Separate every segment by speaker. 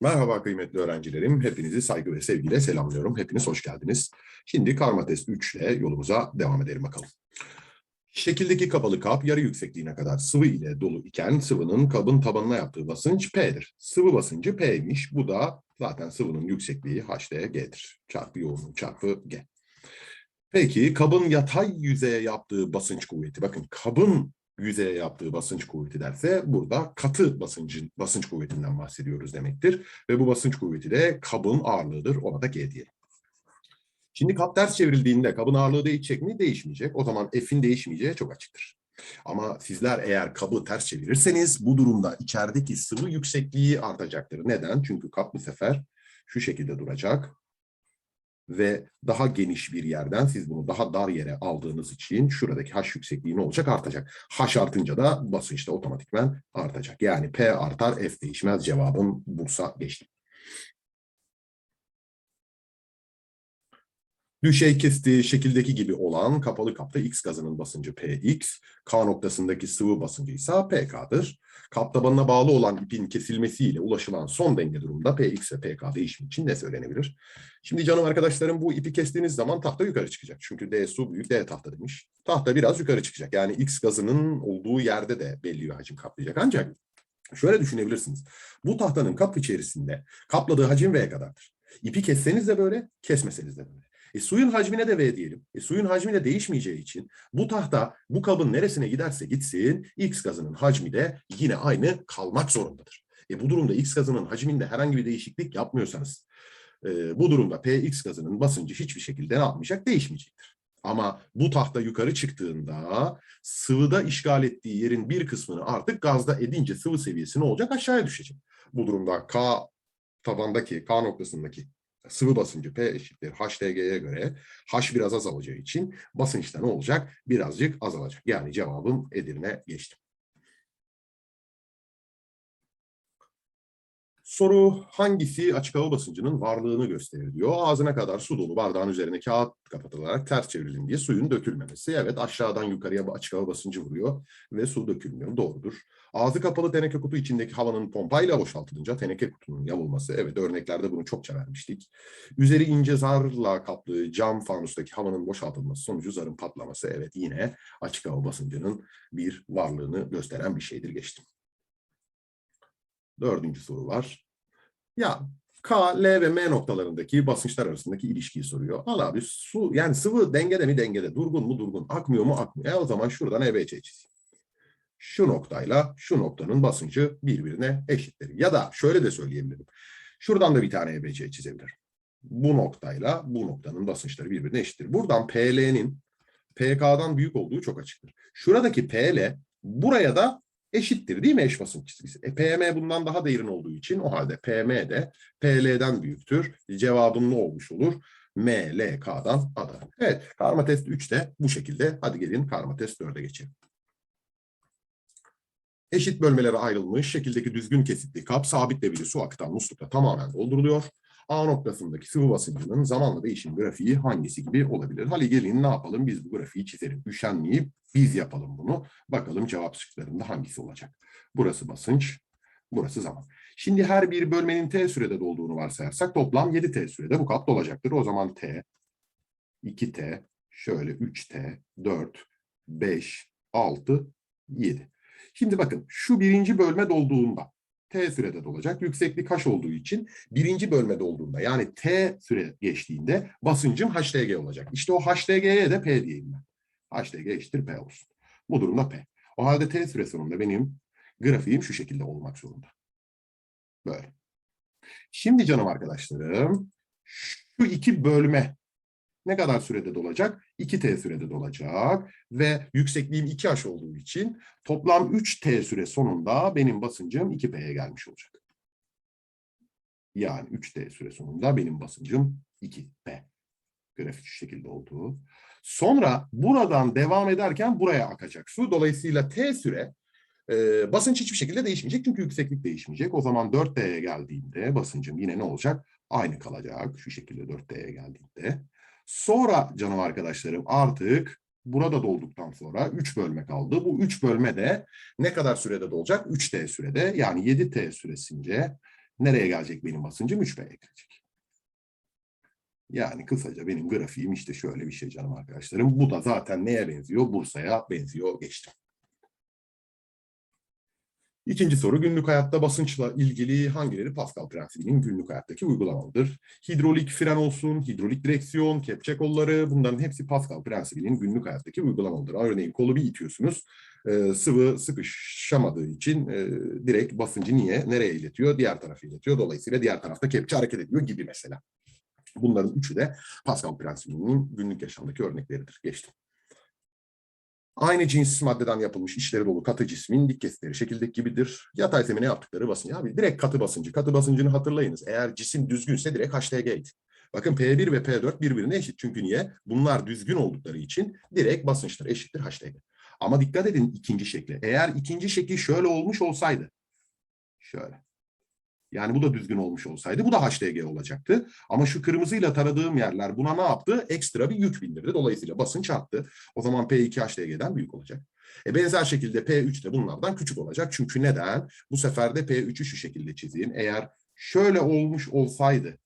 Speaker 1: Merhaba kıymetli öğrencilerim. Hepinizi saygı ve sevgiyle selamlıyorum. Hepiniz hoş geldiniz. Şimdi karma test 3 ile yolumuza devam edelim bakalım. Şekildeki kapalı kap yarı yüksekliğine kadar sıvı ile dolu iken sıvının kabın tabanına yaptığı basınç P'dir. Sıvı basıncı P'ymiş. Bu da zaten sıvının yüksekliği HDG'dir. Çarpı yoğunluğu çarpı G. Peki kabın yatay yüzeye yaptığı basınç kuvveti. Bakın kabın yüzeye yaptığı basınç kuvveti derse burada katı basıncın basınç kuvvetinden bahsediyoruz demektir. Ve bu basınç kuvveti de kabın ağırlığıdır. Ona da G diyelim. Şimdi kap ters çevrildiğinde kabın ağırlığı değişecek mi? Değişmeyecek. O zaman F'in değişmeyeceği çok açıktır. Ama sizler eğer kabı ters çevirirseniz bu durumda içerideki sıvı yüksekliği artacaktır. Neden? Çünkü kap bu sefer şu şekilde duracak ve daha geniş bir yerden siz bunu daha dar yere aldığınız için şuradaki H yüksekliği ne olacak? Artacak. H artınca da basınç da otomatikman artacak. Yani P artar, F değişmez. Cevabım Bursa geçti. Düşey kestiği şekildeki gibi olan kapalı kapta X gazının basıncı Px, K noktasındaki sıvı basıncı ise Pk'dır. Kap tabanına bağlı olan ipin kesilmesiyle ulaşılan son denge durumunda Px ve Pk değişimi için ne söylenebilir? Şimdi canım arkadaşlarım bu ipi kestiğiniz zaman tahta yukarı çıkacak. Çünkü D su büyük D tahta demiş. Tahta biraz yukarı çıkacak. Yani X gazının olduğu yerde de belli bir hacim kaplayacak. Ancak şöyle düşünebilirsiniz. Bu tahtanın kap içerisinde kapladığı hacim V kadardır. İpi kesseniz de böyle, kesmeseniz de böyle. E, suyun hacmine de V diyelim. E, suyun hacmi de değişmeyeceği için bu tahta bu kabın neresine giderse gitsin X gazının hacmi de yine aynı kalmak zorundadır. E, bu durumda X gazının hacminde herhangi bir değişiklik yapmıyorsanız e, bu durumda PX gazının basıncı hiçbir şekilde ne yapmayacak? Değişmeyecektir. Ama bu tahta yukarı çıktığında sıvıda işgal ettiği yerin bir kısmını artık gazda edince sıvı seviyesi ne olacak? Aşağıya düşecek. Bu durumda K tabandaki, K noktasındaki sıvı basıncı P eşittir HDG'ye göre H biraz azalacağı için basınçta ne olacak? Birazcık azalacak. Yani cevabım Edirne geçti. Soru hangisi açık hava basıncının varlığını gösterir diyor. Ağzına kadar su dolu bardağın üzerine kağıt kapatılarak ters çevrilin diye suyun dökülmemesi. Evet aşağıdan yukarıya açık hava basıncı vuruyor ve su dökülmüyor. Doğrudur. Ağzı kapalı teneke kutu içindeki havanın pompayla boşaltılınca teneke kutunun yamulması. Evet örneklerde bunu çokça vermiştik. Üzeri ince zarla kaplı cam fanustaki havanın boşaltılması sonucu zarın patlaması. Evet yine açık hava basıncının bir varlığını gösteren bir şeydir geçtim. Dördüncü soru var. Ya K, L ve M noktalarındaki basınçlar arasındaki ilişkiyi soruyor. Al abi su yani sıvı dengede mi dengede, durgun mu durgun, akmıyor mu akmıyor. E o zaman şuradan EBC çizeyim. Şu noktayla şu noktanın basıncı birbirine eşittir. Ya da şöyle de söyleyebilirim. Şuradan da bir tane EBC çizebilirim. Bu noktayla bu noktanın basınçları birbirine eşittir. Buradan PL'nin PK'dan büyük olduğu çok açıktır. Şuradaki PL buraya da eşittir değil mi eş basınç çizgisi? E, PM bundan daha derin olduğu için o halde PM de PL'den büyüktür. Cevabım ne olmuş olur? MLK'dan ada. Evet karma test 3 de bu şekilde. Hadi gelin karma test 4'e geçelim. Eşit bölmelere ayrılmış şekildeki düzgün kesitli kap sabit debili su akıtan muslukla tamamen dolduruluyor. A noktasındaki sıvı basıncının zamanla değişim grafiği hangisi gibi olabilir? Hadi gelin ne yapalım? Biz bu grafiği çizelim. Üşenmeyip biz yapalım bunu. Bakalım cevap şıklarında hangisi olacak? Burası basınç, burası zaman. Şimdi her bir bölmenin t sürede dolduğunu varsayarsak toplam 7t sürede bu kap dolacaktır. O zaman t, 2t, şöyle 3t, 4, 5, 6, 7. Şimdi bakın şu birinci bölme dolduğunda T sürede dolacak. Yükseklik H olduğu için birinci bölmede olduğunda yani T süre geçtiğinde basıncım HDG olacak. İşte o HDG'ye de P diyeyim ben. HDG eşittir P olsun. Bu durumda P. O halde T süre sonunda benim grafiğim şu şekilde olmak zorunda. Böyle. Şimdi canım arkadaşlarım şu iki bölme ne kadar sürede dolacak? 2t sürede dolacak ve yüksekliğim 2h olduğu için toplam 3t süre sonunda benim basıncım 2p'ye gelmiş olacak. Yani 3t süre sonunda benim basıncım 2p. Grafik şu şekilde olduğu. Sonra buradan devam ederken buraya akacak su. Dolayısıyla t süre e, basınç hiçbir şekilde değişmeyecek çünkü yükseklik değişmeyecek. O zaman 4D'ye geldiğinde basıncım yine ne olacak? Aynı kalacak şu şekilde 4D'ye geldiğinde. Sonra canım arkadaşlarım artık burada dolduktan sonra 3 bölme kaldı. Bu 3 bölme de ne kadar sürede dolacak? 3T sürede yani 7T süresince Nereye gelecek benim basıncım? 3P'ye gelecek. Yani kısaca benim grafiğim işte şöyle bir şey canım arkadaşlarım. Bu da zaten neye benziyor? Bursa'ya benziyor. Geçtim. İkinci soru günlük hayatta basınçla ilgili hangileri Pascal prensibinin günlük hayattaki uygulamalıdır? Hidrolik fren olsun, hidrolik direksiyon, kepçe kolları bunların hepsi Pascal prensibinin günlük hayattaki uygulamalıdır. Örneğin kolu bir itiyorsunuz, e, sıvı sıkışamadığı için e, direkt basıncı niye, nereye iletiyor? Diğer tarafa iletiyor. Dolayısıyla diğer tarafta kepçe hareket ediyor gibi mesela. Bunların üçü de Pascal prensibinin günlük yaşamdaki örnekleridir. Geçtim. Aynı cins maddeden yapılmış işleri dolu katı cismin dik kesitleri şekildeki gibidir. Yatay zemine yaptıkları basınç. Abi direkt katı basıncı. Katı basıncını hatırlayınız. Eğer cisim düzgünse direkt HTG'ydi. Bakın P1 ve P4 birbirine eşit. Çünkü niye? Bunlar düzgün oldukları için direkt basınçlar eşittir HTG. Ama dikkat edin ikinci şekle. Eğer ikinci şekil şöyle olmuş olsaydı. Şöyle. Yani bu da düzgün olmuş olsaydı bu da HDG olacaktı. Ama şu kırmızıyla taradığım yerler buna ne yaptı? Ekstra bir yük bindirdi. Dolayısıyla basınç arttı. O zaman P2 HDG'den büyük olacak. E benzer şekilde P3 de bunlardan küçük olacak. Çünkü neden? Bu sefer de P3'ü şu şekilde çizeyim. Eğer şöyle olmuş olsaydı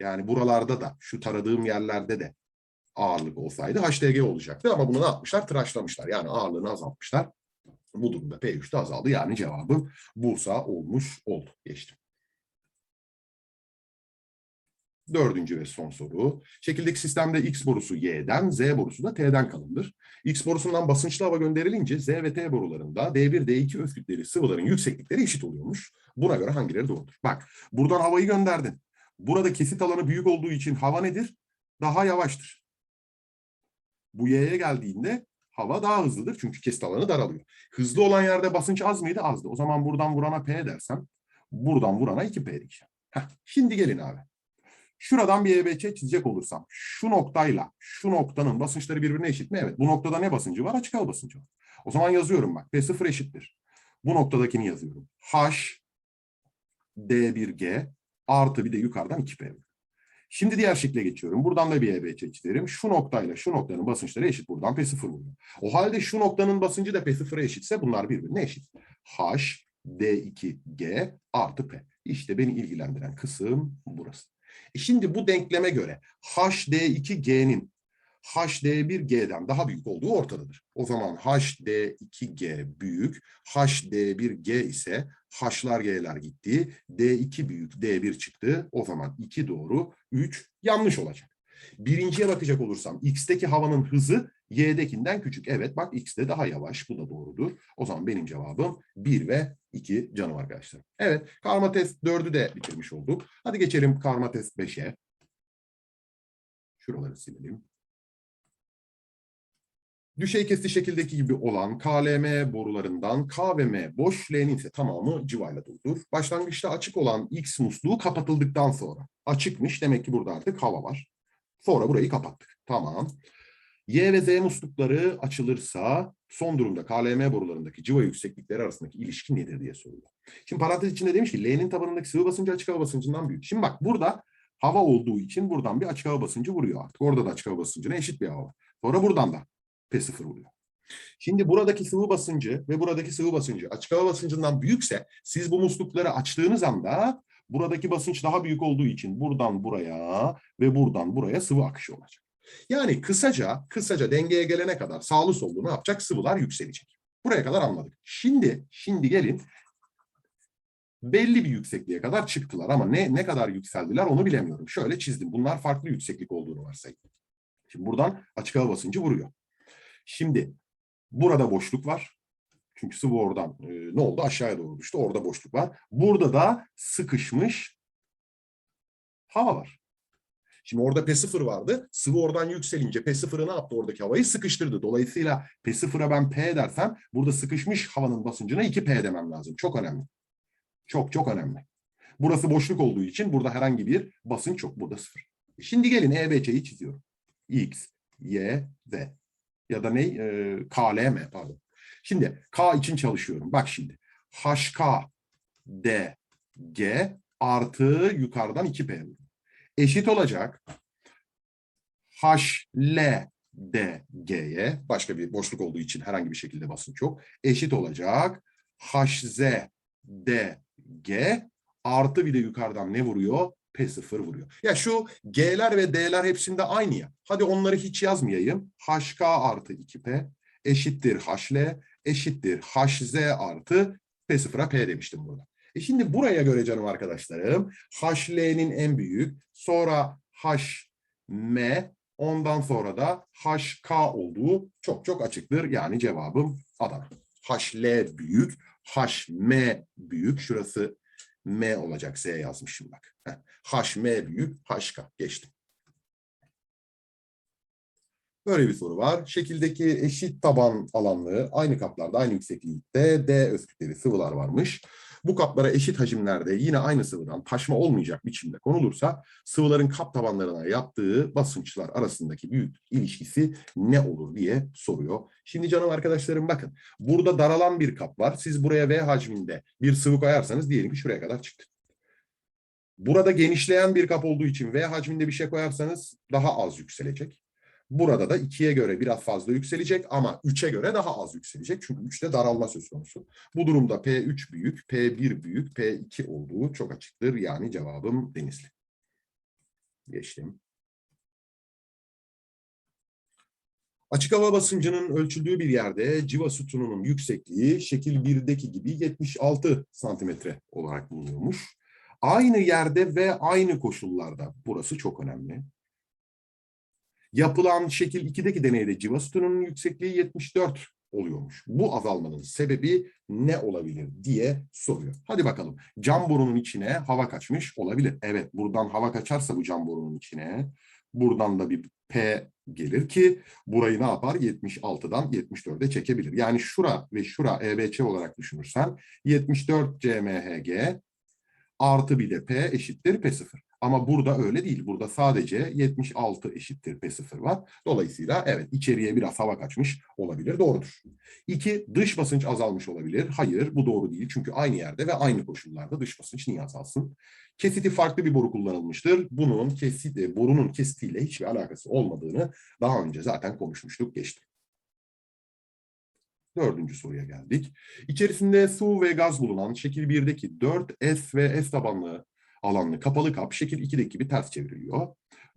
Speaker 1: yani buralarda da şu taradığım yerlerde de ağırlık olsaydı HDG olacaktı. Ama bunu ne yapmışlar? Tıraşlamışlar. Yani ağırlığını azaltmışlar. Bu durumda P3 de azaldı. Yani cevabı Bursa olmuş oldu. Geçtim. Dördüncü ve son soru. Şekildeki sistemde X borusu Y'den, Z borusu da T'den kalındır. X borusundan basınçlı hava gönderilince Z ve T borularında D1, D2 öz sıvıların yükseklikleri eşit oluyormuş. Buna göre hangileri doğrudur? Bak, buradan havayı gönderdin. Burada kesit alanı büyük olduğu için hava nedir? Daha yavaştır. Bu Y'ye geldiğinde hava daha hızlıdır çünkü kesit alanı daralıyor. Hızlı olan yerde basınç az mıydı? Azdı. O zaman buradan vurana P dersem, buradan vurana 2P diyeceğim. Heh, şimdi gelin abi. Şuradan bir EBC çizecek olursam, şu noktayla şu noktanın basınçları birbirine eşit mi? Evet. Bu noktada ne basıncı var? Açık hava basıncı var. O zaman yazıyorum bak. P0 eşittir. Bu noktadakini yazıyorum. H D1G artı bir de yukarıdan 2P. Şimdi diğer şekle geçiyorum. Buradan da bir EBC çizerim. Şu noktayla şu noktanın basınçları eşit. Buradan P0 buluyor. O halde şu noktanın basıncı da P0'a eşitse bunlar birbirine eşit. H D2G artı P. İşte beni ilgilendiren kısım burası. E şimdi bu denkleme göre HD2G'nin HD1G'den daha büyük olduğu ortadadır. O zaman HD2G büyük, HD1G ise H'lar G'ler gitti, D2 büyük, D1 çıktı. O zaman 2 doğru, 3 yanlış olacak. Birinciye bakacak olursam X'teki havanın hızı Y'dekinden küçük. Evet bak X'de daha yavaş. Bu da doğrudur. O zaman benim cevabım 1 ve 2 canım arkadaşlarım. Evet karma test 4'ü de bitirmiş olduk. Hadi geçelim karma test 5'e. Şuraları silelim. Düşey kesti şekildeki gibi olan KLM borularından K ve M boş, L'nin ise tamamı cıvayla doludur. Başlangıçta açık olan X musluğu kapatıldıktan sonra. Açıkmış demek ki burada artık hava var. Sonra burayı kapattık. Tamam. Y ve Z muslukları açılırsa son durumda KLM borularındaki civa yükseklikleri arasındaki ilişki nedir diye soruyor. Şimdi parantez içinde demiş ki L'nin tabanındaki sıvı basıncı açık hava basıncından büyük. Şimdi bak burada hava olduğu için buradan bir açık hava basıncı vuruyor artık. Orada da açık hava basıncına eşit bir hava var. Sonra buradan da P0 vuruyor. Şimdi buradaki sıvı basıncı ve buradaki sıvı basıncı açık hava basıncından büyükse siz bu muslukları açtığınız anda buradaki basınç daha büyük olduğu için buradan buraya ve buradan buraya sıvı akışı olacak. Yani kısaca kısaca dengeye gelene kadar sağlı sollu ne yapacak? Sıvılar yükselecek. Buraya kadar anladık. Şimdi şimdi gelin belli bir yüksekliğe kadar çıktılar ama ne ne kadar yükseldiler onu bilemiyorum. Şöyle çizdim. Bunlar farklı yükseklik olduğunu varsayın. Şimdi buradan açık hava basıncı vuruyor. Şimdi burada boşluk var. Çünkü sıvı oradan e, ne oldu? Aşağıya doğru düştü. Orada boşluk var. Burada da sıkışmış hava var. Şimdi orada P0 vardı. Sıvı oradan yükselince P0'ı ne yaptı? Oradaki havayı sıkıştırdı. Dolayısıyla P0'a ben P dersem burada sıkışmış havanın basıncına 2P demem lazım. Çok önemli. Çok çok önemli. Burası boşluk olduğu için burada herhangi bir basınç yok. Burada sıfır. Şimdi gelin EBC'yi çiziyorum. X, Y, Z. Ya da ne? Ee, KLM pardon. Şimdi K için çalışıyorum. Bak şimdi. HK, D, G artı yukarıdan 2P eşit olacak H, L, D, G'ye başka bir boşluk olduğu için herhangi bir şekilde basınç yok. Eşit olacak H, Z, D, G Artı bir de yukarıdan ne vuruyor? P0 vuruyor. Ya şu G'ler ve D'ler hepsinde aynı ya. Hadi onları hiç yazmayayım. HK artı 2P eşittir HL eşittir HZ artı P0'a P demiştim burada. E şimdi buraya göre canım arkadaşlarım HL'nin en büyük sonra HM ondan sonra da HK olduğu çok çok açıktır. Yani cevabım Adana. HL büyük, HM büyük. Şurası M olacak. Z yazmışım bak. Heh. HM büyük, HK. Geçtim. Böyle bir soru var. Şekildeki eşit taban alanlığı aynı kaplarda, aynı yükseklikte D özkütleri sıvılar varmış. Bu kaplara eşit hacimlerde yine aynı sıvıdan taşma olmayacak biçimde konulursa sıvıların kap tabanlarına yaptığı basınçlar arasındaki büyük ilişkisi ne olur diye soruyor. Şimdi canım arkadaşlarım bakın burada daralan bir kap var. Siz buraya V hacminde bir sıvı koyarsanız diyelim ki şuraya kadar çıktı. Burada genişleyen bir kap olduğu için V hacminde bir şey koyarsanız daha az yükselecek. Burada da 2'ye göre biraz fazla yükselecek ama 3'e göre daha az yükselecek. Çünkü 3'te daralma söz konusu. Bu durumda P3 büyük, P1 büyük, P2 olduğu çok açıktır. Yani cevabım Denizli. Geçtim. Açık hava basıncının ölçüldüğü bir yerde civa sütununun yüksekliği şekil 1'deki gibi 76 santimetre olarak bulunuyormuş. Aynı yerde ve aynı koşullarda, burası çok önemli. Yapılan şekil 2'deki deneyde civa sütununun yüksekliği 74 oluyormuş. Bu azalmanın sebebi ne olabilir diye soruyor. Hadi bakalım. Cam borunun içine hava kaçmış olabilir. Evet buradan hava kaçarsa bu cam borunun içine buradan da bir P gelir ki burayı ne yapar? 76'dan 74'e çekebilir. Yani şura ve şura EBC olarak düşünürsen 74 CMHG artı bir de P eşittir P0. Ama burada öyle değil. Burada sadece 76 eşittir P0 var. Dolayısıyla evet içeriye biraz hava kaçmış olabilir. Doğrudur. İki, dış basınç azalmış olabilir. Hayır bu doğru değil. Çünkü aynı yerde ve aynı koşullarda dış basınç niye azalsın? Kesiti farklı bir boru kullanılmıştır. Bunun kesit, e, borunun kesitiyle hiçbir alakası olmadığını daha önce zaten konuşmuştuk. Geçti. Dördüncü soruya geldik. İçerisinde su ve gaz bulunan şekil 1'deki 4S ve S tabanlı alanlı kapalı kap şekil 2'deki gibi ters çevriliyor.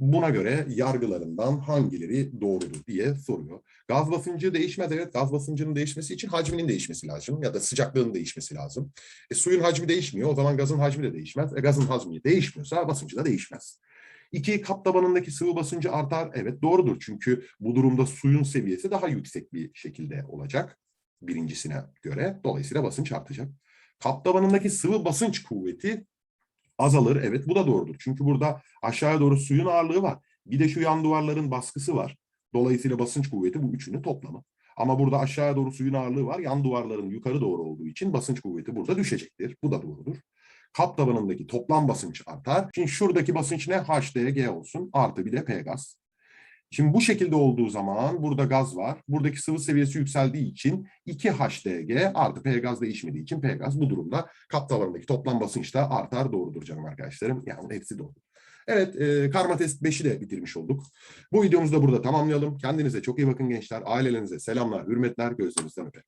Speaker 1: Buna göre yargılarından hangileri doğrudur diye soruyor. Gaz basıncı değişmez. Evet gaz basıncının değişmesi için hacminin değişmesi lazım ya da sıcaklığın değişmesi lazım. E, suyun hacmi değişmiyor. O zaman gazın hacmi de değişmez. E, gazın hacmi değişmiyorsa basıncı da değişmez. İki, kap tabanındaki sıvı basıncı artar. Evet doğrudur. Çünkü bu durumda suyun seviyesi daha yüksek bir şekilde olacak. Birincisine göre. Dolayısıyla basınç artacak. Kap tabanındaki sıvı basınç kuvveti azalır. Evet bu da doğrudur. Çünkü burada aşağıya doğru suyun ağırlığı var. Bir de şu yan duvarların baskısı var. Dolayısıyla basınç kuvveti bu üçünün toplamı. Ama burada aşağıya doğru suyun ağırlığı var. Yan duvarların yukarı doğru olduğu için basınç kuvveti burada düşecektir. Bu da doğrudur. Kap tabanındaki toplam basınç artar. Şimdi şuradaki basınç ne? HDG olsun. Artı bir de P gaz. Şimdi bu şekilde olduğu zaman burada gaz var. Buradaki sıvı seviyesi yükseldiği için 2 HDG artı P gaz değişmediği için P gaz bu durumda kap tavanındaki toplam basınç da artar. Doğrudur canım arkadaşlarım. Yani hepsi doğru. Evet, e, karma test 5'i de bitirmiş olduk. Bu videomuzu da burada tamamlayalım. Kendinize çok iyi bakın gençler. Ailelerinize selamlar, hürmetler, gözlerinizden öperim.